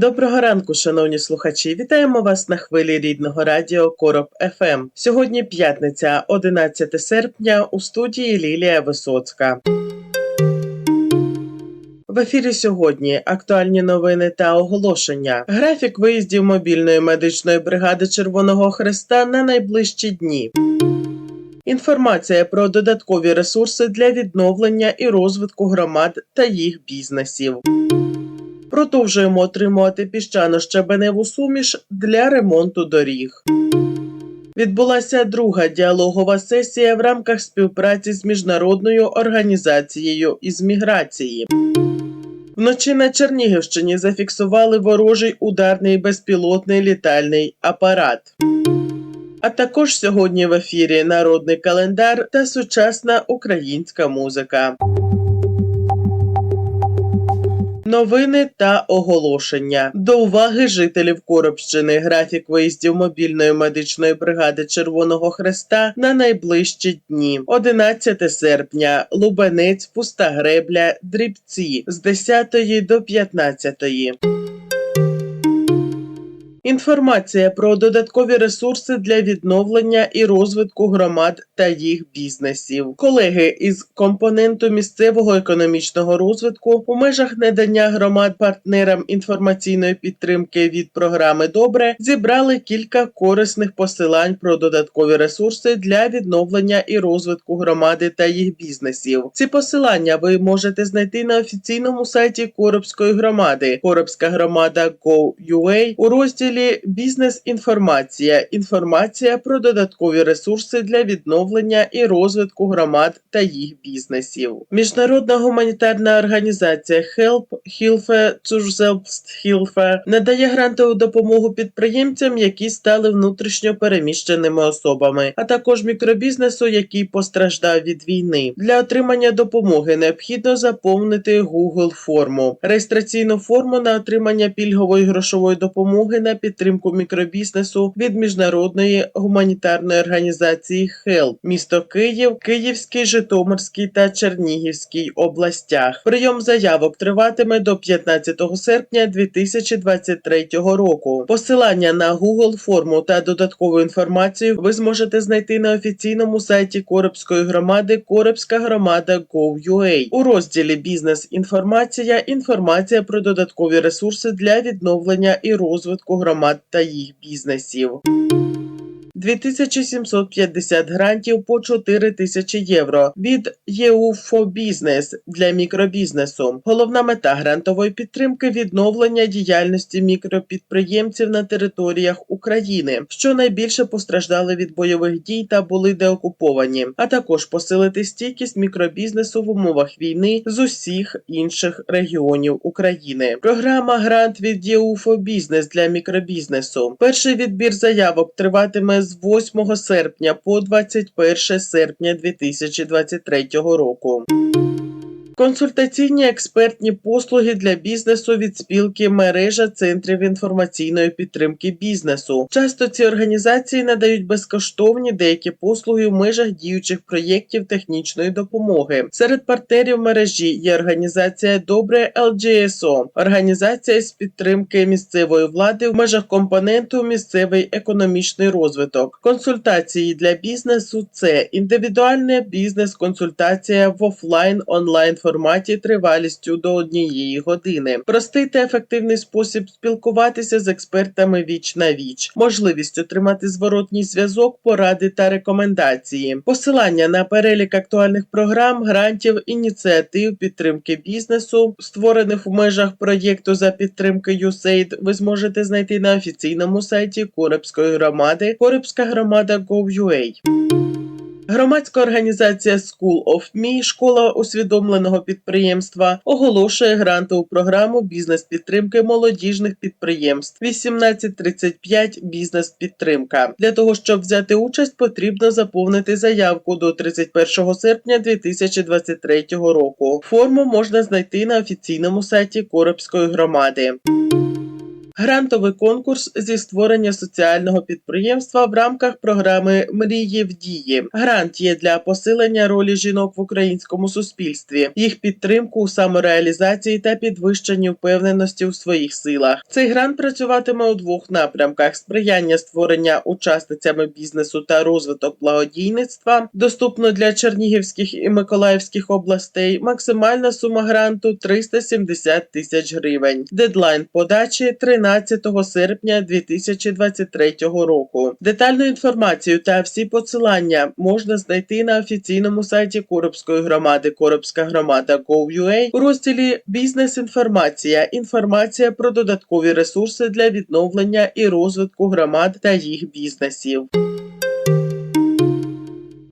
Доброго ранку, шановні слухачі. Вітаємо вас на хвилі рідного радіо Короб ФМ. Сьогодні п'ятниця, 11 серпня, у студії Лілія Висоцька. В ефірі сьогодні актуальні новини та оголошення. Графік виїздів мобільної медичної бригади Червоного Хреста на найближчі дні. Інформація про додаткові ресурси для відновлення і розвитку громад та їх бізнесів. Продовжуємо отримувати піщано-щебеневу суміш для ремонту доріг. Відбулася друга діалогова сесія в рамках співпраці з міжнародною організацією із міграції. Вночі на Чернігівщині зафіксували ворожий ударний безпілотний літальний апарат. А також сьогодні в ефірі народний календар та сучасна українська музика. Новини та оголошення до уваги жителів Коробщини. Графік виїздів мобільної медичної бригади Червоного Хреста на найближчі дні. 11 серпня, Лубенець, Пуста Гребля, Дрібці з 10 до 15. Інформація про додаткові ресурси для відновлення і розвитку громад та їх бізнесів. Колеги із компоненту місцевого економічного розвитку у межах надання громад партнерам інформаційної підтримки від програми Добре зібрали кілька корисних посилань про додаткові ресурси для відновлення і розвитку громади та їх бізнесів. Ці посилання ви можете знайти на офіційному сайті Коробської громади Коробська громада Go.ua у розділі Бізнес-інформація. Інформація про додаткові ресурси для відновлення і розвитку громад та їх бізнесів. Міжнародна гуманітарна організація Help Hilfe Zurzselbsthilfe надає грантову допомогу підприємцям, які стали внутрішньо переміщеними особами, а також мікробізнесу, який постраждав від війни. Для отримання допомоги необхідно заповнити Google форму. Реєстраційну форму на отримання пільгової грошової допомоги на підтримку мікробізнесу від міжнародної гуманітарної організації HELP, місто Київ, Київський, Житомирський та Чернігівський областях. Прийом заявок триватиме до 15 серпня 2023 року. Посилання на Google форму та додаткову інформацію ви зможете знайти на офіційному сайті Коробської громади Коробська громада Go.ua. у розділі Бізнес-інформація. Інформація про додаткові ресурси для відновлення і розвитку громад та їх бізнесів. 2750 грантів по 4 тисячі євро від ЄУ for для мікробізнесу. Головна мета грантової підтримки відновлення діяльності мікропідприємців на територіях України, що найбільше постраждали від бойових дій та були деокуповані, а також посилити стійкість мікробізнесу в умовах війни з усіх інших регіонів України. Програма грант від ЄУ for для мікробізнесу. Перший відбір заявок триватиме з 8 серпня по 21 серпня 2023 року. Консультаційні експертні послуги для бізнесу від спілки мережа центрів інформаційної підтримки бізнесу. Часто ці організації надають безкоштовні деякі послуги в межах діючих проєктів технічної допомоги. Серед партнерів мережі є організація Добре LGSO, організація з підтримки місцевої влади в межах компоненту місцевий економічний розвиток. Консультації для бізнесу це індивідуальна бізнес-консультація в офлайн онлайн форматі тривалістю до однієї години. Простий та ефективний спосіб спілкуватися з експертами віч на віч, можливість отримати зворотній зв'язок, поради та рекомендації, посилання на перелік актуальних програм, грантів, ініціатив підтримки бізнесу, створених в межах проєкту за підтримки USAID, ви зможете знайти на офіційному сайті Коребської громади Коребська громада Gov.ua. Громадська організація School of Me, школа усвідомленого підприємства, оголошує грантову програму бізнес-підтримки молодіжних підприємств 1835 бізнес-підтримка. Для того щоб взяти участь, потрібно заповнити заявку до 31 серпня 2023 року. Форму можна знайти на офіційному сайті Коробської громади. Грантовий конкурс зі створення соціального підприємства в рамках програми Мрії в дії. Грант є для посилення ролі жінок в українському суспільстві, їх підтримку у самореалізації та підвищенні впевненості у своїх силах. Цей грант працюватиме у двох напрямках: сприяння створення учасницями бізнесу та розвиток благодійництва. Доступно для Чернігівських і Миколаївських областей. Максимальна сума гранту 370 тисяч гривень. Дедлайн подачі 13 серпня 2023 року. Детальну інформацію та всі посилання можна знайти на офіційному сайті Коробської громади Коробська громада Gov.ua у розділі Бізнес-інформація. Інформація про додаткові ресурси для відновлення і розвитку громад та їх бізнесів.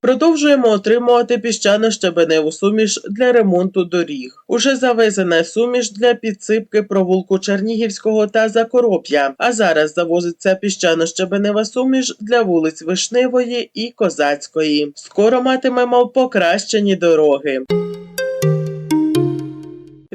Продовжуємо отримувати піщано-щебеневу суміш для ремонту доріг. Уже завезена суміш для підсипки провулку Чернігівського та Закороп'я. А зараз завозиться піщано-щебенева суміш для вулиць Вишневої і Козацької. Скоро матимемо покращені дороги.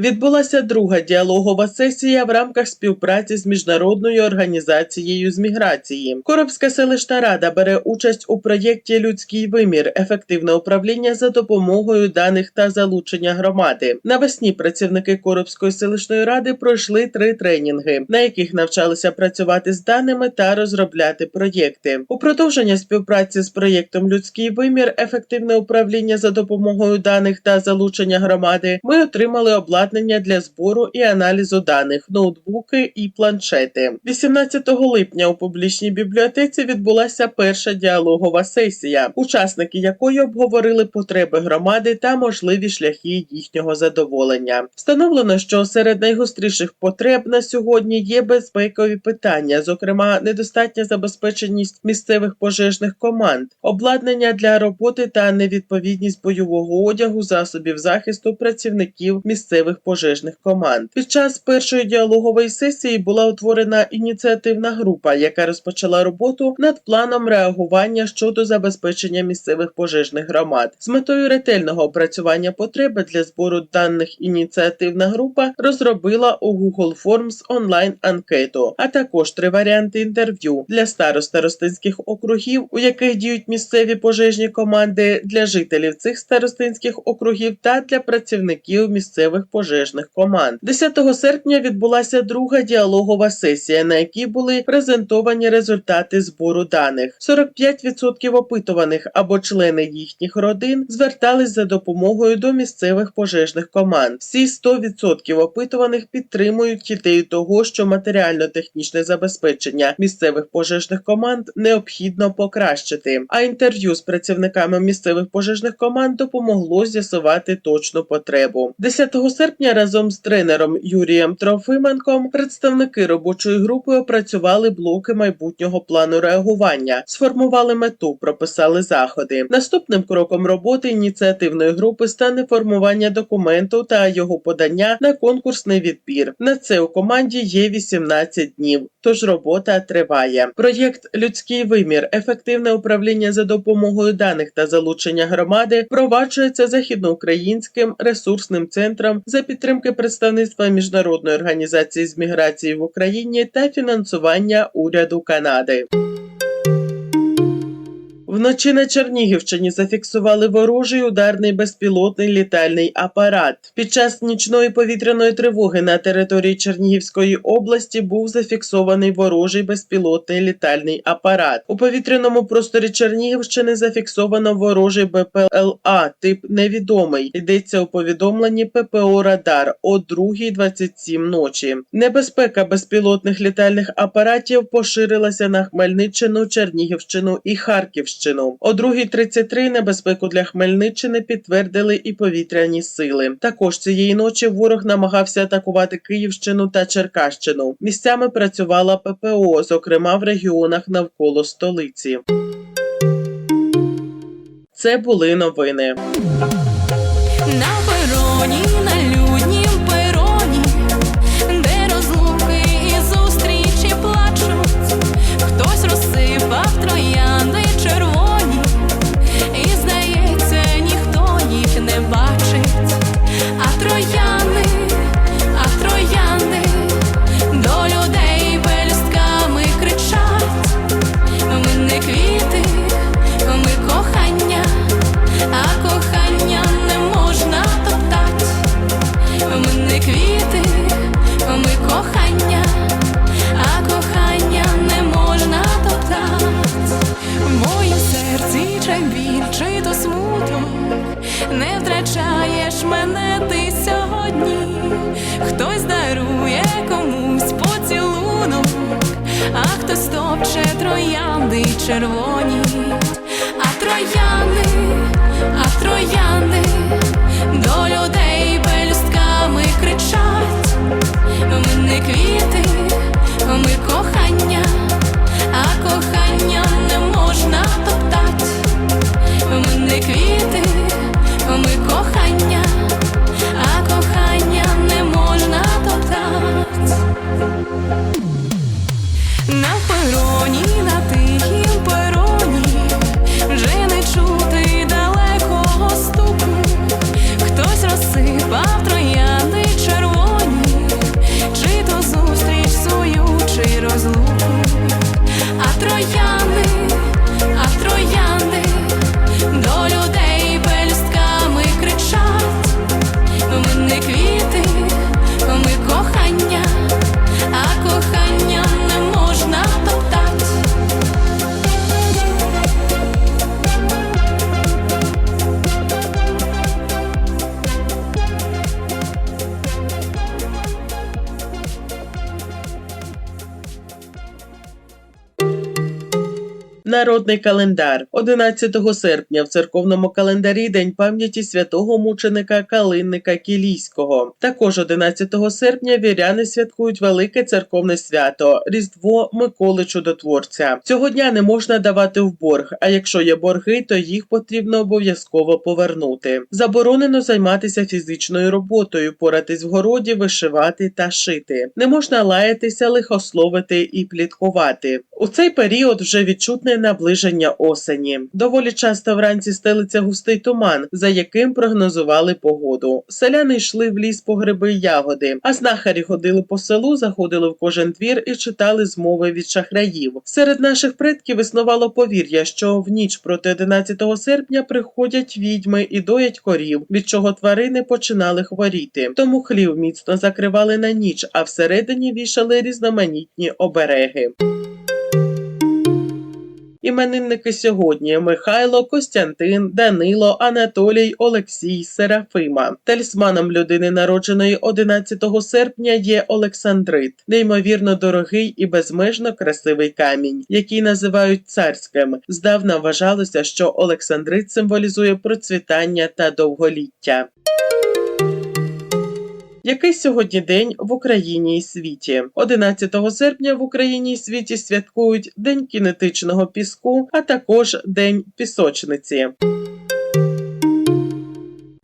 Відбулася друга діалогова сесія в рамках співпраці з міжнародною організацією з міграції. Коробська селищна рада бере участь у проєкті Людський вимір, ефективне управління за допомогою даних та залучення громади. Навесні працівники Коробської селищної ради пройшли три тренінги, на яких навчалися працювати з даними та розробляти проєкти. У продовження співпраці з проєктом Людський вимір, ефективне управління за допомогою даних та залучення громади. Ми отримали обладнання для збору і аналізу даних, ноутбуки і планшети. 18 липня у публічній бібліотеці відбулася перша діалогова сесія, учасники якої обговорили потреби громади та можливі шляхи їхнього задоволення. Встановлено, що серед найгостріших потреб на сьогодні є безпекові питання, зокрема, недостатня забезпеченість місцевих пожежних команд, обладнання для роботи та невідповідність бойового одягу засобів захисту працівників місцевих пожежних команд. Під час першої діалогової сесії була утворена ініціативна група, яка розпочала роботу над планом реагування щодо забезпечення місцевих пожежних громад. З метою ретельного опрацювання потреби для збору даних ініціативна група розробила у Google Forms онлайн анкету, а також три варіанти інтерв'ю для старост старостинських округів, у яких діють місцеві пожежні команди, для жителів цих старостинських округів та для працівників місцевих пожежних команд. 10 серпня відбулася друга діалогова сесія, на якій були презентовані результати збору даних. 45% опитуваних або члени їхніх родин звертались за допомогою до місцевих пожежних команд. Всі 100% опитуваних підтримують ідею того, що матеріально-технічне забезпечення місцевих пожежних команд необхідно покращити. А інтерв'ю з працівниками місцевих пожежних команд допомогло з'ясувати точну потребу. 10 серпня разом з тренером Юрієм Трофименком представники робочої групи опрацювали блоки майбутнього плану реагування, сформували мету, прописали заходи. Наступним кроком роботи ініціативної групи стане формування документу та його подання на конкурсний відбір. На це у команді є 18 днів. Тож робота триває. Проєкт Людський вимір, ефективне управління за допомогою даних та залучення громади впроваджується західноукраїнським ресурсним центром за підтримки представництва міжнародної організації з міграції в Україні та фінансування уряду Канади. Вночі на Чернігівщині зафіксували ворожий ударний безпілотний літальний апарат. Під час нічної повітряної тривоги на території Чернігівської області був зафіксований ворожий безпілотний літальний апарат. У повітряному просторі Чернігівщини зафіксовано ворожий БПЛА тип невідомий. Йдеться у повідомленні ППО Радар о 2.27 ночі. Небезпека безпілотних літальних апаратів поширилася на Хмельниччину, Чернігівщину і Харківщину. О 2.33 небезпеку для Хмельниччини підтвердили і повітряні сили. Також цієї ночі ворог намагався атакувати Київщину та Черкащину. Місцями працювала ППО, зокрема в регіонах навколо столиці. Це були новини. На пероні, червоні, Народний календар 11 серпня в церковному календарі День пам'яті святого мученика Калинника Кілійського. Також 11 серпня віряни святкують велике церковне свято Різдво Миколи Чудотворця. Цього дня не можна давати в борг, а якщо є борги, то їх потрібно обов'язково повернути. Заборонено займатися фізичною роботою, поратись в городі, вишивати та шити. Не можна лаятися, лихословити і пліткувати. У цей період вже відчутне наближення осені. Доволі часто вранці стелиться густий туман, за яким прогнозували погоду. Селяни йшли в ліс по гриби й ягоди, а знахарі ходили по селу, заходили в кожен двір і читали змови від шахраїв. Серед наших предків існувало повір'я, що в ніч проти 11 серпня приходять відьми і доять корів, від чого тварини починали хворіти. Тому хлів міцно закривали на ніч, а всередині вішали різноманітні обереги. Іменинники сьогодні Михайло, Костянтин, Данило, Анатолій, Олексій, Серафима. Талісманом людини, народженої 11 серпня, є Олександрит, неймовірно дорогий і безмежно красивий камінь, який називають царським. Здавна вважалося, що Олександрит символізує процвітання та довголіття. Який сьогодні день в Україні і світі? 11 серпня в Україні і світі святкують День кінетичного піску, а також День пісочниці.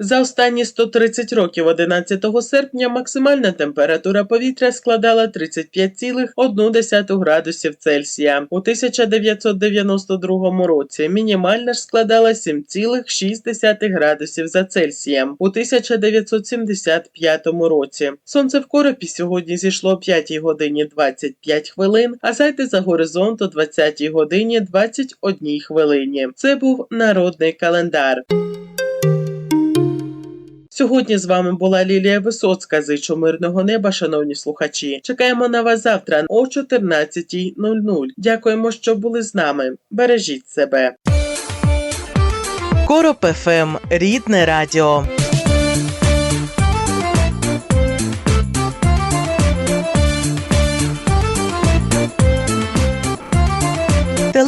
За останні 130 років 11 серпня максимальна температура повітря складала 35,1 градусів Цельсія. У 1992 році мінімальна ж складала 7,6 градусів за Цельсієм. У 1975 році сонце в коропі сьогодні зійшло о 5 годині 25 хвилин, а зайде за горизонт о 20 годині 21 хвилині. Це був народний календар. Сьогодні з вами була Лілія Висоцька. Зичу мирного неба, шановні слухачі. Чекаємо на вас завтра о 14.00. Дякуємо, що були з нами. Бережіть себе. Короб ФМ Рідне Радіо.